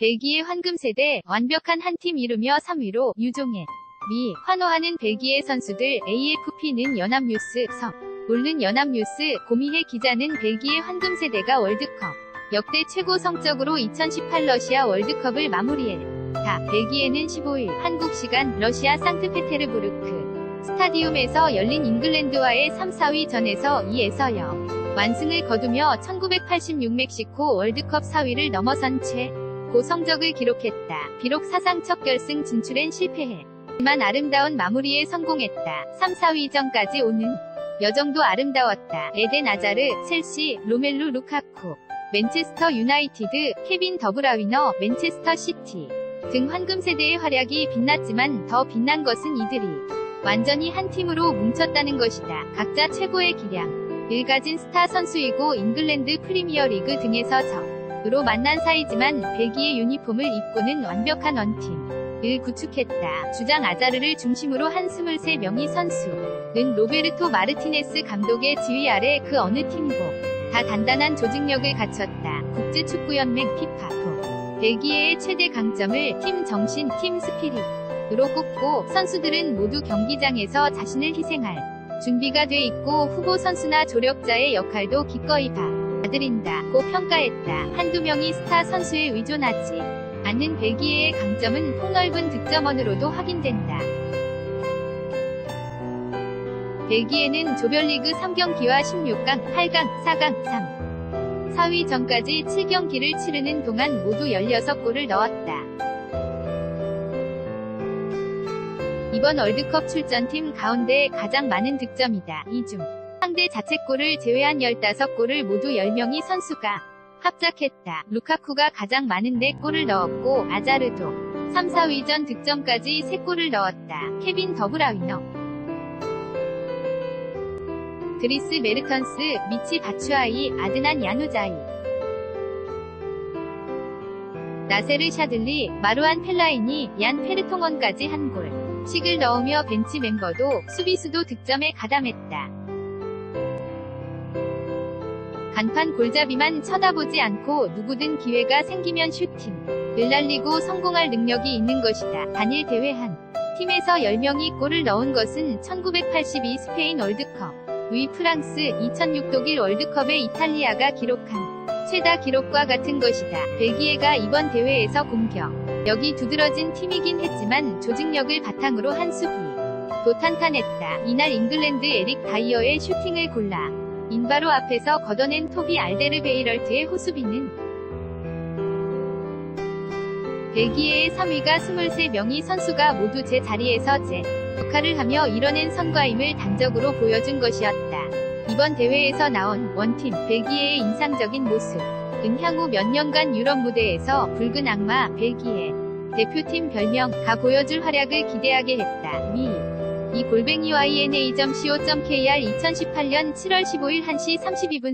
벨기에 황금세대 완벽한 한 팀 이루며 3위로 유종해. 미, 환호하는 벨기에 선수들 AFP는 연합뉴스, 성. 올른 연합뉴스, 고미해 기자는 벨기에 황금세대가 월드컵. 역대 최고 성적으로 2018 러시아 월드컵을 마무리해. 다, 벨기에는 15일, 한국 시간 러시아 상트페테르부르크. 스타디움에서 열린 잉글랜드와의 3, 4위 전에서 2에서 0. 완승을 거두며 1986 멕시코 월드컵 4위를 넘어선 채 고성적을 기록했다. 비록 사상 첫 결승 진출엔 실패해. 하지만 아름다운 마무리에 성공했다. 3, 4위전까지 오는 여정도 아름다웠다. 에덴 아자르, 첼시, 로멜루 루카쿠, 맨체스터 유나이티드, 케빈 더브라위너, 맨체스터 시티 등 황금 세대의 활약이 빛났지만 더 빛난 것은 이들이 완전히 한 팀으로 뭉쳤다는 것이다. 각자 최고의 기량을 가진 스타 선수이고 잉글랜드 프리미어리그 등에서 적 으로 만난 사이지만 벨기에 유니폼을 입고는 완벽한 원팀을 구축했다. 주장 아자르를 중심으로 한 23명의 선수는 로베르토 마르티네스 감독의 지휘 아래 그 어느 팀도 다 단단한 조직력을 갖췄다. 국제축구연맹 피파도 벨기에의 최대 강점을 팀 정신, 팀 스피릿으로 꼽고 선수들은 모두 경기장에서 자신을 희생할 준비가 돼 있고 후보 선수나 조력자의 역할도 기꺼이 받아들인다고 평가했다. 한두 명이 스타 선수에 의존하지 않는 벨기에의 강점은 폭넓은 득점원으로도 확인된다. 벨기에는 조별리그 3경기와 16강, 8강, 4강, 3, 4위 전까지 7경기를 치르는 동안 모두 16골을 넣었다. 이번 월드컵 출전팀 가운데 가장 많은 득점이다. 이중 상대 자책골을 제외한 15골을 모두 10명이 선수가 합작했다. 루카쿠가 가장 많은데 골을 넣었고 아자르도 3, 4위전 득점까지 3골을 넣었다. 케빈 더브라위너 드리스 메르턴스, 미치 바추아이, 아드난 야누자이 나세르 샤들리, 마루안 펠라이니, 얀 페르통원까지 한 골. 씩을 넣으며 벤치 멤버도 수비수도 득점에 가담했다. 간판 골잡이만 쳐다보지 않고 누구든 기회가 생기면 슈팅을 날리고 성공할 능력이 있는 것이다. 단일 대회 한 팀에서 10명이 골을 넣은 것은 1982 스페인 월드컵, 위 프랑스 2006 독일 월드컵에 이탈리아가 기록한 최다 기록과 같은 것이다. 벨기에가 이번 대회에서 공격, 여기 두드러진 팀이긴 했지만 조직력을 바탕으로 한 수비. 도 탄탄했다. 이날 잉글랜드 에릭 다이어의 슈팅을 골라 인바로 앞에서 걷어낸 토비 알데르베이럴트의 호수비는 벨기에의 3위가 23명이 선수가 모두 제 자리에서 제 역할을 하며 이뤄낸 성과임을 단적으로 보여준 것이었다. 이번 대회에서 나온 원팀 벨기에의 인상적인 모습. 은 향후 몇 년간 유럽 무대에서 붉은 악마 벨기에 대표팀 별명 가 보여줄 활약을 기대하게 했다. 미. 이 골뱅이 yna.co.kr 2018년 7월 15일 1시 32분